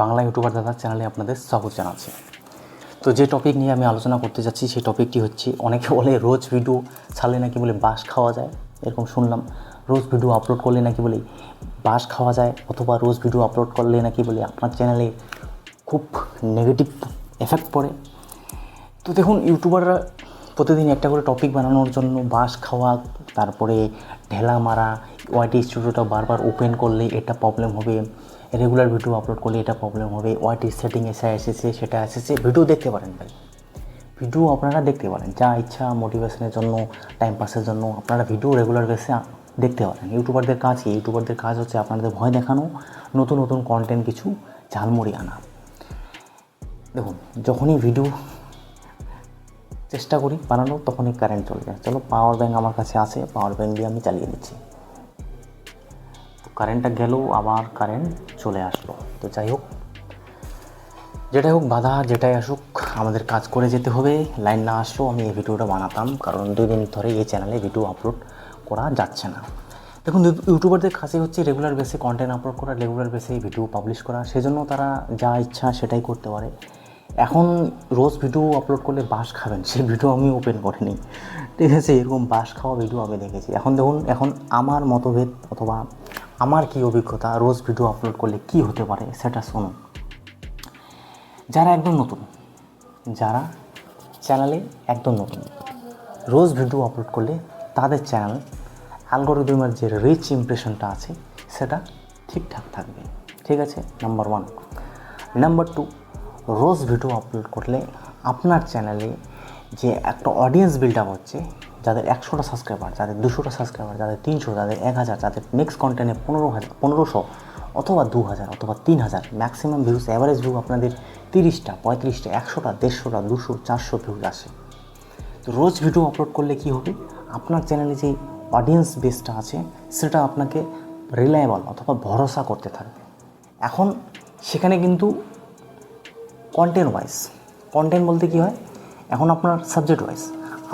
Bangla YouTuber দাদার চ্যানেলে আপনাদের স্বাগত জানাচ্ছি। তো যে টপিক নিয়ে আমি আলোচনা করতে যাচ্ছি, সেই টপিকটি হচ্ছে, অনেকে বলে রোজ ভিডিও ছাড়লে নাকি বলে বাস খাওয়া যায়? এরকম শুনলাম, রোজ ভিডিও আপলোড করলে নাকি বলে বাস খাওয়া যায়? অথবা রোজ ভিডিও আপলোড করলে নাকি বলে আপনার চ্যানেলে খুব নেগেটিভ এফেক্ট পড়ে? তো দেখুন, ইউটিউবাররা প্রতিদিন একটা করে টপিক বানানোর জন্য বাস খাওয়া, তারপরে ঢেলা মারা ওয়াইটি স্টুডিওটা বারবার ওপেন করলে এটা প্রবলেম হবে রেগুলার ভিডিও আপলোড করলে এটা প্রবলেম হবে ওয়াইটি সেটিং এসে এসেছে, সেটা এসেছে ভিডিও দেখতে পারেন ভাই। ভিডিও আপনারা দেখতে পারেন, যা ইচ্ছা মোটিভেশনের জন্য টাইম পাসের জন্য, আপনারা ভিডিও রেগুলার বেসে দেখতে পারেন। ইউটিউবারদের কাজ কি? ইউটিউবারদের কাজ হচ্ছে আপনাদের ভয় দেখানো, নতুন নতুন কন্টেন্ট কিছু ঝালমুড়ি আনা। দেখুন, যখনই ভিডিও চেষ্টা করি বানানোর তখনই কারেন্ট চলে যায়। চলো পাওয়ার ব্যাঙ্ক আমার কাছে আছে পাওয়ার ব্যাঙ্ক দিয়ে আমি চালিয়ে দিচ্ছি। তো কারেন্টটা গেল, আবার কারেন্ট চলে আসলো। তো যাই হোক, যেটাই হোক বাধা, যেটাই আসুক, আমাদের কাজ করে যেতে হবে। লাইন না আসলেও আমি এই ভিডিওটা বানাতাম, কারণ দুই দিন ধরে এই চ্যানেলে ভিডিও আপলোড করা যাচ্ছে না। দেখুন ইউটিউবারদের কাছে হচ্ছে রেগুলার বেসে কন্টেন্ট আপলোড করা রেগুলার বেসে ভিডিও পাবলিশ করা। সেজন্য তারা যা ইচ্ছা সেটাই করতে পারে। এখন রোজ ভিডিও আপলোড করলে বাস খাবেন সেই ভিডিও আমি ওপেন করিনি। ঠিক আছে, এরকম বাস খাওয়া ভিডিও আমি দেখেছি। এখন দেখুন, এখন আমার মতভেদ অথবা আমার কি অভিজ্ঞতা, রোজ ভিডিও আপলোড করলে কি হতে পারে সেটা শুনুন। যারা একদম নতুন, যারা চ্যানেলে একদম নতুন, রোজ ভিডিও আপলোড করলে তাদের চ্যানেল অ্যালগোরিদমের যে রিচ ইমপ্রেশনটা আছে, সেটা ঠিকঠাক থাকবে। ঠিক আছে নাম্বার ওয়ান নাম্বার টু রোজ ভিডিও আপলোড করলে আপনার চ্যানেলে যে একটা অডিয়েন্স বিল্ড আপ হচ্ছে, যাদের একশোটা সাবস্ক্রাইবার যাদের দুশোটা সাবস্ক্রাইবার যাদের তিনশো, যাদের এক হাজার যাদের নেক্সট কন্টেন্টে পনেরো হাজার, পনেরোশো অথবা দু হাজার অথবা তিন হাজার ম্যাক্সিমাম ভিউজ অ্যাভারেজ ভিউ আপনাদের তিরিশটা, পঁয়ত্রিশটা, একশোটা, দেড়শোটা, দুশো, চারশো ভিউজ আসে। তো রোজ ভিডিও আপলোড করলে কি হবে? আপনার চ্যানেলে যে অডিয়েন্স বেসটা আছে, সেটা আপনাকে রিলায়েবল অথবা ভরসা করতে থাকবে। এখন সেখানে কিন্তু কন্টেন্ট ওয়াইজ কন্টেন্ট বলতে কী হয়? এখন আপনার সাবজেক্ট ওয়াইজ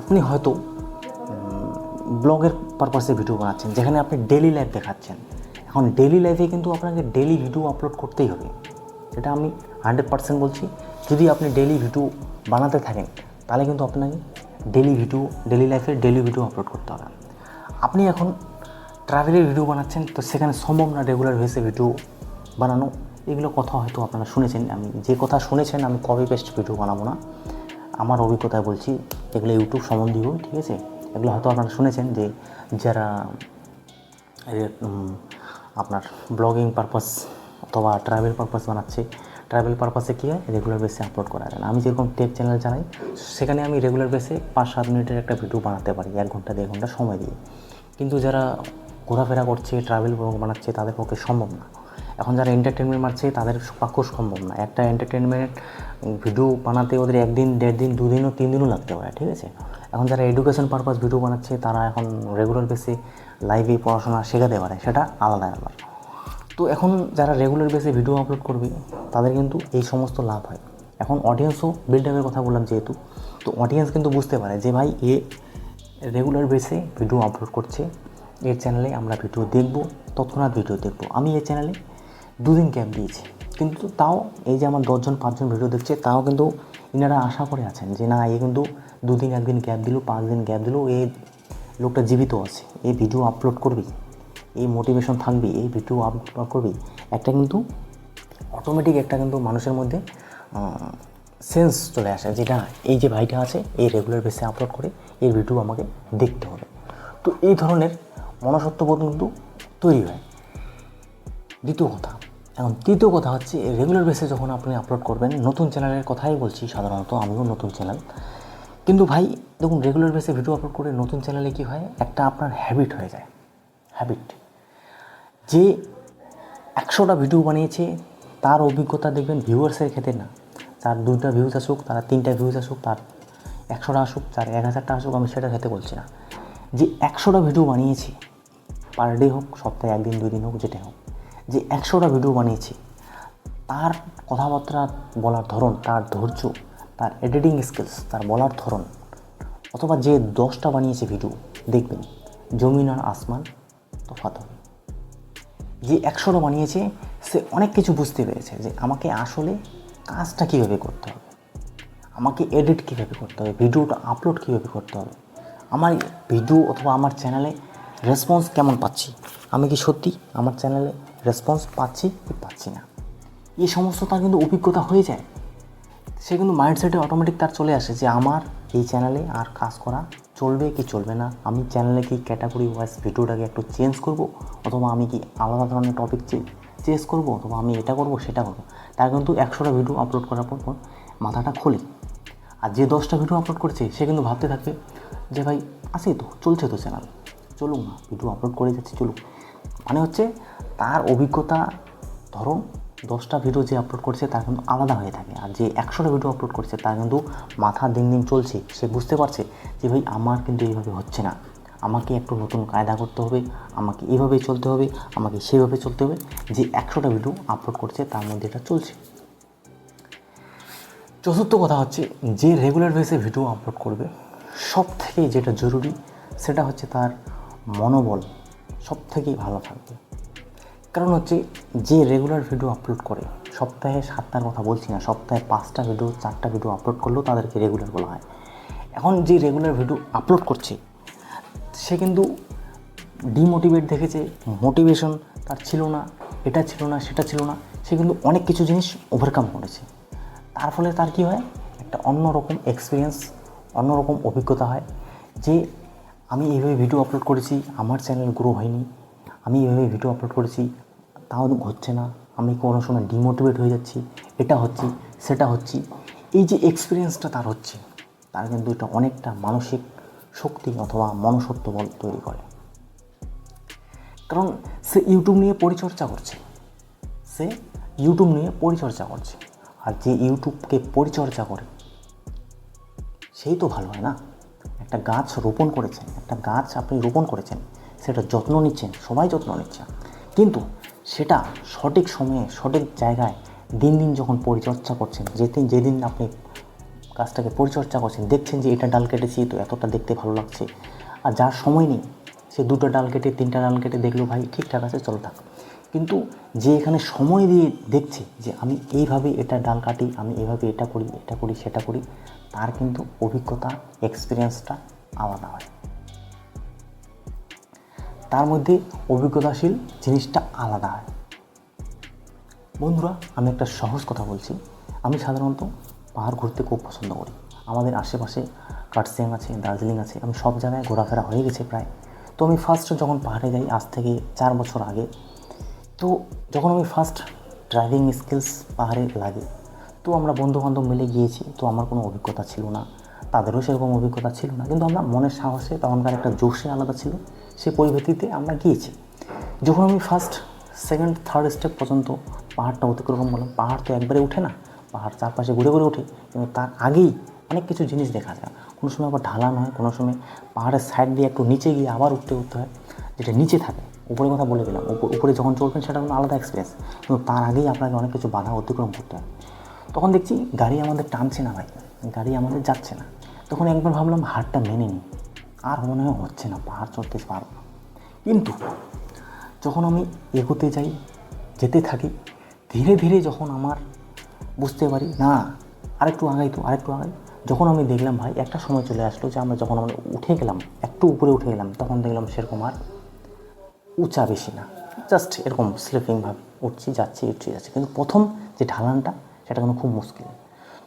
আপনি হয়তো ব্লগের পারপাসে ভিডিও বানাচ্ছেন, যেখানে আপনি ডেলি লাইফ দেখাচ্ছেন। এখন ডেলি লাইফে কিন্তু আপনাকে ডেলি ভিডিও আপলোড করতেই হবে। এটা আমি হান্ড্রেড পার্সেন্ট বলছি। যদি আপনি ডেলি ভিডিও বানাতে থাকেন, তাহলে কিন্তু আপনাকে ডেলি ভিডিও ডেলি লাইফে ডেলি ভিডিও আপলোড করতে হবে। আপনি এখন ট্রাভেলের ভিডিও বানাচ্ছেন, তো সেখানে সম্ভব না রেগুলার বেসে ভিডিও বানানো। এগুলো কথা হয়তো আপনারা শুনেছেন। আমি যে কথা শুনেছেন, আমি কপি পেস্ট ভিডিও বানাবো না। আমার অভিজ্ঞতায় বলছি, এগুলো ইউটিউব সম্বন্ধীয়, ঠিক আছে? এগুলো হয়তো আপনারা শুনেছেন যে যারা আপনার ব্লগিং পারপাস অথবা ট্রাভেল পারপাস বানাচ্ছে ট্রাভেল পারপাসে কী হয়? রেগুলার বেসে আপলোড করা যায় না। আমি যেরকম টেক চ্যানেল চালাই, সেখানে আমি রেগুলার বেসে পাঁচ, সাত মিনিটের একটা ভিডিও বানাতে পারি, এক ঘণ্টা, দেড় ঘণ্টা সময় দিয়ে। কিন্তু যারা ঘোরাফেরা করছে ট্রাভেল ব্লগ বানাচ্ছে, তাদের পক্ষে সম্ভব না। এখন যারা এন্টারটেনমেন্ট মারছে, তাদের পক্ষেও সম্ভব না। একটা এন্টারটেনমেন্ট ভিডিও বানাতে ওদের একদিন, দেড় দিন, দুদিনও তিন দিনও লাগতে পারে, ঠিক আছে? এখন যারা এডুকেশন পারপাস ভিডিও বানাচ্ছে, তারা এখন রেগুলার বেসে লাইভে পড়াশোনা শেখাতে পারে, সেটা আলাদা ব্যাপার। তো এখন যারা রেগুলার বেসে ভিডিও আপলোড করবে, তাদের কিন্তু এই সমস্ত লাভ হয়। এখন অডিয়েন্সও বিল্ড আপের কথা বললাম যেহেতু, তো অডিয়েন্স কিন্তু বুঝতে পারে যে ভাই, এ রেগুলার বেসে ভিডিও আপলোড করছে, এর চ্যানেলে আমরা ভিডিও দেখব, তৎক্ষণাৎ ভিডিও দেখব। আমি এই চ্যানেলে দুদিন গ্যাপ দিয়েছি। কিন্তু তাও এই যে আমার দশজন, পাঁচজন ভিডিও দেখছে, তাও কিন্তু ইনারা আশা করে আছেন যে না, এ কিন্তু দুদিন একদিন গ্যাপ দিল পাঁচ দিন গ্যাপ দিল এই লোকটা জীবিত আছে। এই ভিডিও আপলোড করবি এই মোটিভেশন থাকবে এই ভিডিও আপলোড করবি একটা কিন্তু অটোমেটিক একটা কিন্তু মানুষের মধ্যে সেন্স চলে আসে যেটা এই যে ভাইটা আছে এই রেগুলার বেসে আপলোড করে, এর ভিডিও আমাকে দেখতে হবে। তো এই ধরনের মনসত্ববোধ কিন্তু তৈরি হয়। দ্বিতীয় কথা এখন তৃতীয় কথা হচ্ছে রেগুলার বেসে যখন আপনি আপলোড করবেন, নতুন চ্যানেলের কথাই বলছি সাধারণত, আমিও নতুন চ্যানেল কিন্তু ভাই, দেখুন রেগুলার বেসে ভিডিও আপলোড করে নতুন চ্যানেলে কী হয়? একটা আপনার হ্যাবিট হয়ে যায়। হ্যাবিট যে একশোটা ভিডিও বানিয়েছে, তার অভিজ্ঞতা দেখবেন ভিউয়ার্সের ক্ষেত্রে না। তার দুটা ভিউজ আসুক, তার তিনটা ভিউজ আসুক, তার একশোটা আসুক তার এক হাজারটা আসুক, আমি সেটা খেতে বলছি না। যে একশোটা ভিডিও বানিয়েছি পার ডে হোক, সপ্তাহে একদিন, দুই দিন হোক, যেটাই হোক যে একশোটা ভিডিও বানিয়েছি, তার কথাবার্তা বলার ধরন, তার ধৈর্য, তার এডিটিং স্কিলস তার বলার ধরন, অথবা যে দশটা বানিয়েছে ভিডিও দেখবেন, জমিন আর আসমান তফাত হবে। যে একশোটা বানিয়েছে, সে অনেক কিছু বুঝতে পেরেছে যে আমাকে আসলে কাজটা কীভাবে করতে হবে, আমাকে এডিট কীভাবে করতে হবে ভিডিওটা আপলোড কীভাবে করতে হবে, আমার ভিডিও অথবা আমার চ্যানেলে রেসপন্স কেমন পাচ্ছি, আমি কি সত্যি আমার চ্যানেলে রেসপন্স পাচ্ছি কি পাচ্ছি না। এই সমস্ত তার কিন্তু অভিজ্ঞতা হয়ে যায়। সে কিন্তু মাইন্ডসেটে অটোমেটিক তার চলে আসে যে আমার এই চ্যানেলে আর কাজ করা চলবে কি চলবে না। আমি চ্যানেলে কি ক্যাটাগরি ওয়াইজ ভিডিওটাকে একটু চেঞ্জ করব অথবা আমি কি আলাদা ধরনের টপিক চেঞ্জ করব অথবা আমি এটা করব, সেটা করব। তার কিন্তু একশোটা ভিডিও আপলোড করার পর পর মাথাটা খোলে। আর যে দশটা ভিডিও আপলোড করছে, সে কিন্তু ভাবতে থাকবে যে ভাই আছে তো, চলছে তো চ্যানেল চলুক না ভিডিও আপলোড করে যাচ্ছে, চলুক। মানে হচ্ছে তার অভিজ্ঞতা ধরো দশটা ভিডিও যে আপলোড করছে তার কিন্তু আলাদা হয়ে থাকে। আর যে একশোটা ভিডিও আপলোড করছে তার কিন্তু মাথা দিন দিন চলছে। সে বুঝতে পারছে যে ভাই আমার কিন্তু এইভাবে হচ্ছে না। আমাকে একটু নতুন কায়দা করতে হবে, আমাকে এইভাবে চলতে হবে, আমাকে সেইভাবে চলতে হবে যে একশোটা ভিডিও আপলোড করছে তার মধ্যে এটা চলছে। চতুর্থ কথা হচ্ছে যে রেগুলার বেসে ভিডিও আপলোড করবে সব থেকে যেটা জরুরি সেটা হচ্ছে তার মনোবল সব থেকেই ভালো থাকবে। কারণ হচ্ছে যে রেগুলার ভিডিও আপলোড করে, সপ্তাহে সাতটার কথা বলছি না, সপ্তাহে পাঁচটা ভিডিও চারটা ভিডিও আপলোড করলেও তাদেরকে রেগুলার বলা হয়। এখন যে রেগুলার ভিডিও আপলোড করছে, সে কিন্তু ডিমোটিভেট দেখেছে মোটিভেশন তার ছিল না, এটা ছিল না, সেটা ছিল না, সে কিন্তু অনেক কিছু জিনিস ওভারকাম করেছে। তার ফলে তার কী হয়? একটা অন্যরকম এক্সপিরিয়েন্স অন্যরকম অভিজ্ঞতা হয় যে আমি এইভাবে ভিডিও আপলোড করেছি, আমার চ্যানেল গ্রো হয়নি, আমি এইভাবে ভিডিও আপলোড করেছি তাও হচ্ছে না। আমি কোনো সময় ডিমোটিভেট হয়ে যাচ্ছি। এটা হচ্ছি, সেটা হচ্ছি। এই যে এক্সপিরিয়েন্সটা তার হচ্ছে, তার কিন্তু এটা অনেকটা মানসিক শক্তি অথবা মনসত্ব বল তৈরি করে। কারণ সে ইউটিউব নিয়ে পরিচর্যা করছে। সে ইউটিউব নিয়ে পরিচর্যা করছে। আর যে ইউটিউবকে পরিচর্যা করে, সেই তো ভালো হয় না? একটা গাছ রোপণ করেছেন, একটা গাছ আপনি রোপণ করেছেন, সেটা যত্ন নিচ্ছেন, সবাই যত্ন নিচ্ছে। কিন্তু সেটা সঠিক সময়ে, সঠিক জায়গায় দিন দিন যখন পরিচর্যা করছেন, যেদিন যেদিন আপনি গাছটাকে পরিচর্যা করছেন, দেখছেন যে এটা ডাল কেটেছি, তো এতটা দেখতে ভালো লাগছে। আর যার সময় নেই, সে দুটো ডাল কেটে, তিনটা ডাল কেটে দেখল, ভাই, ঠিকঠাক আছে, চলো থাক। কিন্তু যে এখানে সময় দিয়ে দেখছে যে আমি এইভাবে এটা ডাল কাটি, আমি এইভাবে এটা করি এটা করি, সেটা করি, তার কিন্তু অভিজ্ঞতা এক্সপিরিয়েন্সটা আলাদা হয়। তার মধ্যে অভিজ্ঞতাশীল জিনিসটা আলাদা। হয় বন্ধুরা, আমি একটা সহজ কথা বলছি। আমি সাধারণত পাহাড় ঘুরতে খুব পছন্দ করি। আমাদের আশেপাশে কাটসিয়াং আছে, দার্জিলিং আছে, আমি সব জায়গায় ঘোরাফেরা হয়ে গেছে প্রায়। তো আমি ফার্স্ট যখন পাহাড়ে যাই, আজ থেকে চার বছর আগে, তো যখন আমি ফার্স্ট ড্রাইভিং স্কিলস পাহাড়ে লাগে, তো আমরা বন্ধুবান্ধব মিলে গিয়েছি, তো আমার কোনো অভিজ্ঞতা ছিল না। তাদেরও সেরকম অভিজ্ঞতা ছিল না, কিন্তু আমরা মনের সাহসে তখনকার একটা জোশে আলাদা ছিল। সে পরিস্থিতিতে আমরা গিয়েছি। যখন আমি ফার্স্ট সেকেন্ড থার্ড স্টেপ পর্যন্ত পাহাড়টা অতিক্রম করলাম, পাহাড় তো একবারে উঠে না, পাহাড় চারপাশে ঘুরে ঘুরে ওঠে কিন্তু তার আগেই অনেক কিছু জিনিস দেখা যায়। কোনো সময় আবার ঢালান হয় কোনো সময় পাহাড়ের সাইড দিয়ে একটু নিচে গিয়ে আবার উঠতে উঠতে হয়, যেটা নিচে থাকে। উপরে কথা বলে দিলাম উপর- যখন চলবেন সেটা কোনো আলাদা এক্সপিরিয়েন্স কিন্তু তার আগেই আপনাকে অনেক কিছু বাধা অতিক্রম করতে হয়। তখন দেখছি গাড়ি আমাদের টানছে না ভাই, গাড়ি আমাদের যাচ্ছে না। তখন একবার ভাবলাম হাড়টা মেনে নিই, আর মনে হয় হচ্ছে না, পাহাড় চড়তে পারব। কিন্তু যখন আমি এগোতে যাই, যেতে থাকি, ধীরে ধীরে যখন আমার বুঝতে পারি, না, আরেকটু আগাই তো, আরেকটু আগাই। যখন আমি দেখলাম, ভাই, একটা সময় চলে আসলো যে আমরা যখন আমরা উঠে গেলাম, একটু উপরে উঠে গেলাম, তখন দেখলাম সেরকম আর উঁচা বেশি না। জাস্ট এরকম স্লিপিংভাবে উঠছি, যাচ্ছি উঠছি, যাচ্ছি। কিন্তু প্রথম যে ঢালানটা, সেটা কিন্তু খুব মুশকিল।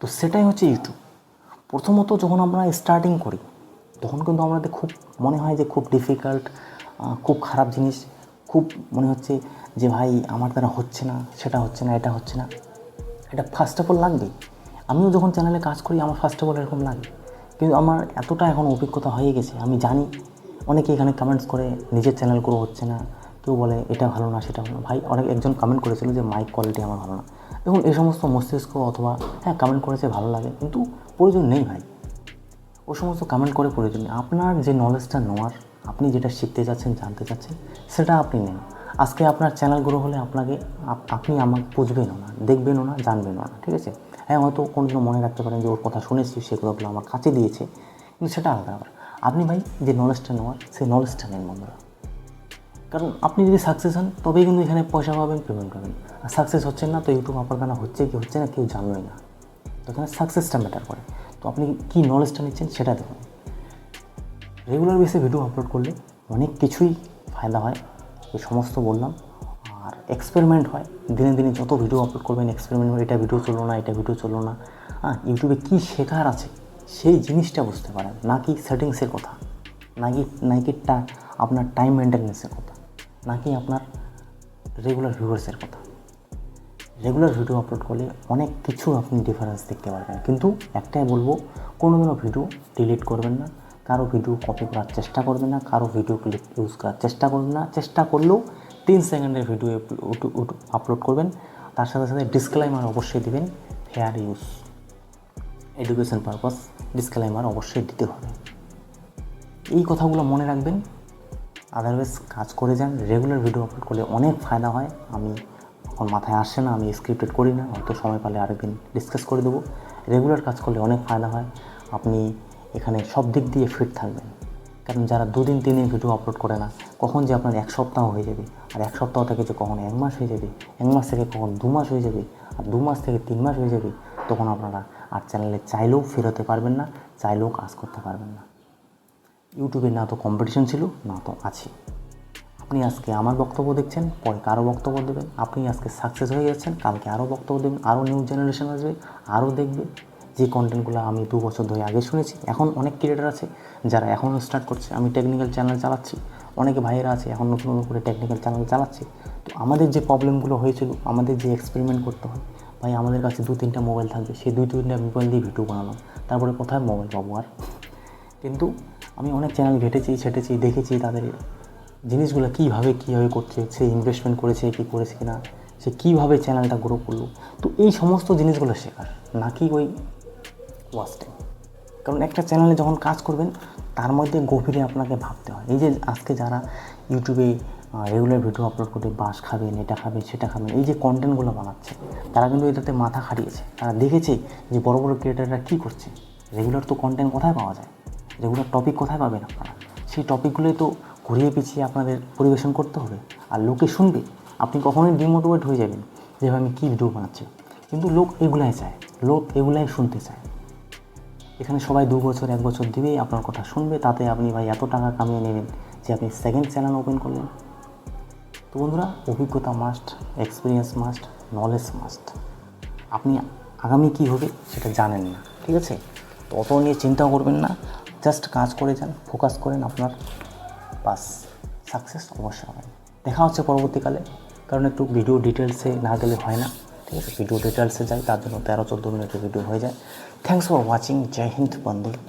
তো সেটাই হচ্ছে ইউটিউব প্রথমত যখন আমরা স্টার্টিং করি, তখন কিন্তু আমাদের খুব, মনে হয় যে খুব ডিফিকাল্ট খুব খারাপ জিনিস, খুব মনে হচ্ছে যে ভাই আমার দ্বারা হচ্ছে না, সেটা হচ্ছে না, এটা হচ্ছে না। এটা ফার্স্ট অফ অল লাগবে আমিও যখন চ্যানেলে কাজ করি, আমার ফার্স্ট অফ অল এরকম লাগে। কিন্তু আমার এতটা এখন অভিজ্ঞতা হয়ে গেছে, আমি জানি। অনেকে এখানে কমেন্টস করে, নিজের চ্যানেল গ্রো হচ্ছে না। কেউ বলে, এটা ভালো না, সেটা ভালো না। ভাই, অনেক একজন কমেন্ট করেছিল যে মাইক কোয়ালিটি আমার ভালো না। দেখুন, এই সমস্ত মস্তিষ্ক অথবা হ্যাঁ কমেন্ট করেছে, ভালো লাগে। কিন্তু প্রয়োজন নেই ভাই। ও সমস্ত কমেন্ট করে প্রয়োজন নেই। আপনার যে নলেজটা নেওয়ার আপনি যেটা শিখতে যাচ্ছেন, জানতে চাচ্ছেন সেটা আপনি নেন। আজকে আপনার চ্যানেল গ্রো হলে আপনাকে আপ- আপনি আমাকে বুঝবেনও না, দেখবেনও না, জানবেনও না, ঠিক আছে? হ্যাঁ হয়তো কোনোদিনও মনে রাখতে পারেন যে ওর কথা শুনেছি, সে কথাগুলো আমার কাছে দিয়েছে, কিন্তু সেটা আলাদা ব্যাপার। আপনি ভাই যে নলেজটা নেওয়ার, সেই নলেজটা নেন বন্ধুরা। কারণ আপনি যদি সাকসেস হন, তবেই কিন্তু এখানে পয়সা পাবেন পেমেন্ট পাবেন। আর সাকসেস হচ্ছেন না, তো ইউটিউব আপনার হচ্ছে কি হচ্ছে না, কেউ জানলোই না। তো এখানে সাকসেসটা ম্যাটার করে। তো আপনি কী নলেজটা নিচ্ছেন, সেটা দেখুন। রেগুলার বেসে ভিডিও আপলোড করলে অনেক কিছুই ফায়দা হয়, এই সমস্ত বললাম। আর এক্সপেরিমেন্ট হয়, দিনে দিনে যত ভিডিও আপলোড করবেন এক্সপেরিমেন্ট এটা ভিডিও চলল না, এটা ভিডিও চলল না। হ্যাঁ ইউটিউবে কী শেখার আছে, সেই জিনিসটা বুঝতে পারেন। নাকি সেটিংসের কথা নাকি নাকি টা আপনার টাইম মেনটেন্যান্সের কথা নাকি আপনার রেগুলার ভিউয়ার্সের কথা। রেগুলার ভিডিও আপলোড করলে অনেক কিছু আপনি ডিফারেন্স দেখতে পারবেন। কিন্তু একটাই বলব কোনো দিনও ভিডিও ডিলিট করবেন না। কারও ভিডিও কপি করার চেষ্টা করবেন না, কারও ভিডিও ক্লিপ ইউজ করার চেষ্টা করবেন না। চেষ্টা করলেও তিন সেকেন্ডের ভিডিও আপলোড করবেন। তার সাথে সাথে ডিসক্লাইমার অবশ্যই দিবেন fair use education purpose disclaimer অবশ্যই দিতে হবে। এই কথাগুলো মনে রাখবেন। আদারওয়াইজ কাজ করে যান। রেগুলার ভিডিও আপলোড করলে অনেক ফায়দা হয়। আমি এখন মাথায় আসে না, আমি স্ক্রিপ্টেড করি না। হয়তো সময় পেলে আরেকদিন ডিসকাস করে দেবো। রেগুলার কাজ করলে অনেক ফায়দা হয়। আপনি এখানে সব দিক দিয়ে ফিট থাকবেন। কারণ যারা দুদিন তিন দিন ভিডিও আপলোড করে না, কখন যে আপনার এক সপ্তাহ হয়ে যাবে, আর এক সপ্তাহ থেকে যে কখন এক মাস হয়ে যাবে, এক মাস থেকে কখন দু মাস হয়ে যাবে, আর দু মাস থেকে তিন মাস হয়ে যাবে, তখন আপনারা আর চ্যানেলে চাইলেও ফেরোতে পারবেন না, চাইলেও কাজ করতে পারবেন না। ইউটিউবে না তো কম্পিটিশন ছিল, না তো আছে। আপনি আজকে আমার বক্তব্য দেখছেন, পরে কারও বক্তব্য দেবেন। আপনি আজকে সাকসেস হয়ে যাচ্ছেন, কালকে আরও বক্তব্য দেবেন আরও নিউ জেনারেশন আসবে আরও দেখবে। যে কন্টেন্টগুলো আমি দু বছর ধরে আগে শুনেছি, এখন অনেক ক্রিয়েটার আছে যারা এখনও স্টার্ট করছে। আমি টেকনিক্যাল চ্যানেল চালাচ্ছি, অনেকে ভাইয়েরা আছে এখন নতুন নতুন করে টেকনিক্যাল চ্যানেল চালাচ্ছে। তো আমাদের যে প্রবলেমগুলো হয়েছিল, আমাদের যে এক্সপেরিমেন্ট করতে হয়, ভাই আমাদের কাছে দু তিনটা মোবাইল থাকবে, সেই দুই তিনটা মোবাইল দিয়ে ভিডিও বানানো তারপরে কোথায় মোবাইল পাবো আর? কিন্তু আমি অনেক চ্যানেল ঘেটেছি, ছেটেছি, দেখেছি তাদের জিনিসগুলো কীভাবে কীভাবে করছে, সে ইনভেস্টমেন্ট করেছে, কী করেছে কি না সে কীভাবে চ্যানেলটা গ্রো করল। তো এই সমস্ত জিনিসগুলো শেখার, নাকি ওই ওয়াচ টাইম কারণ একটা চ্যানেলে যখন কাজ করবেন, তার মধ্যে গভীরে আপনাকে ভাবতে হয়। এই যে আজকে যারা ইউটিউবে রেগুলার ভিডিও আপলোড করে বাস খাবেন এটা খাবেন সেটা খাবেন এই যে কন্টেন্টগুলো বানাচ্ছে, তারা কিন্তু এটাতে মাথা খাটিয়েছে। তারা দেখেছে যে বড় বড় ক্রিয়েটাররা কী করছে। রেগুলার তো কন্টেন্ট কোথায় পাওয়া যায়? রেগুলার টপিক কোথায় পাবেন আপনারা? সেই টপিকগুলোই তো ঘুরিয়ে পিছিয়ে আপনাদের পরিবেশন করতে হবে। আর লোকে শুনবে, আপনি কখনোই ডিমোটিভেট হয়ে যাবেন যে ভাই আমি কী ভিডিও বানাচ্ছি। কিন্তু লোক এগুলাই চায়। লোক এগুলাই শুনতে চায়। এখানে সবাই দু বছর, এক বছর দিবেই আপনার কথা শুনবে। তাতে আপনি ভাই এত টাকা কামিয়ে নেবেন যে আপনি সেকেন্ড চ্যানেল ওপেন করলেন। তো বন্ধুরা, অভিজ্ঞতা must experience must knowledge must আপনি আগামী কী হবে সেটা জানেন না, ঠিক আছে? তো অত নিয়ে চিন্তাও করবেন না। জাস্ট কাজ করে যান ফোকাস করেন আপনার। বাস সাকসেস অবশ্যই হবেন দেখা হচ্ছে পরবর্তীকালে, কারণ একটু ভিডিও ডিটেলসে না গেলে হয় না, ঠিক আছে? ভিডিও ডিটেলসে যাই, তার জন্য তেরো, চোদ্দ মিনিটের ভিডিও হয়ে যায়। Thanks for watching. Jai Hind Bandhu.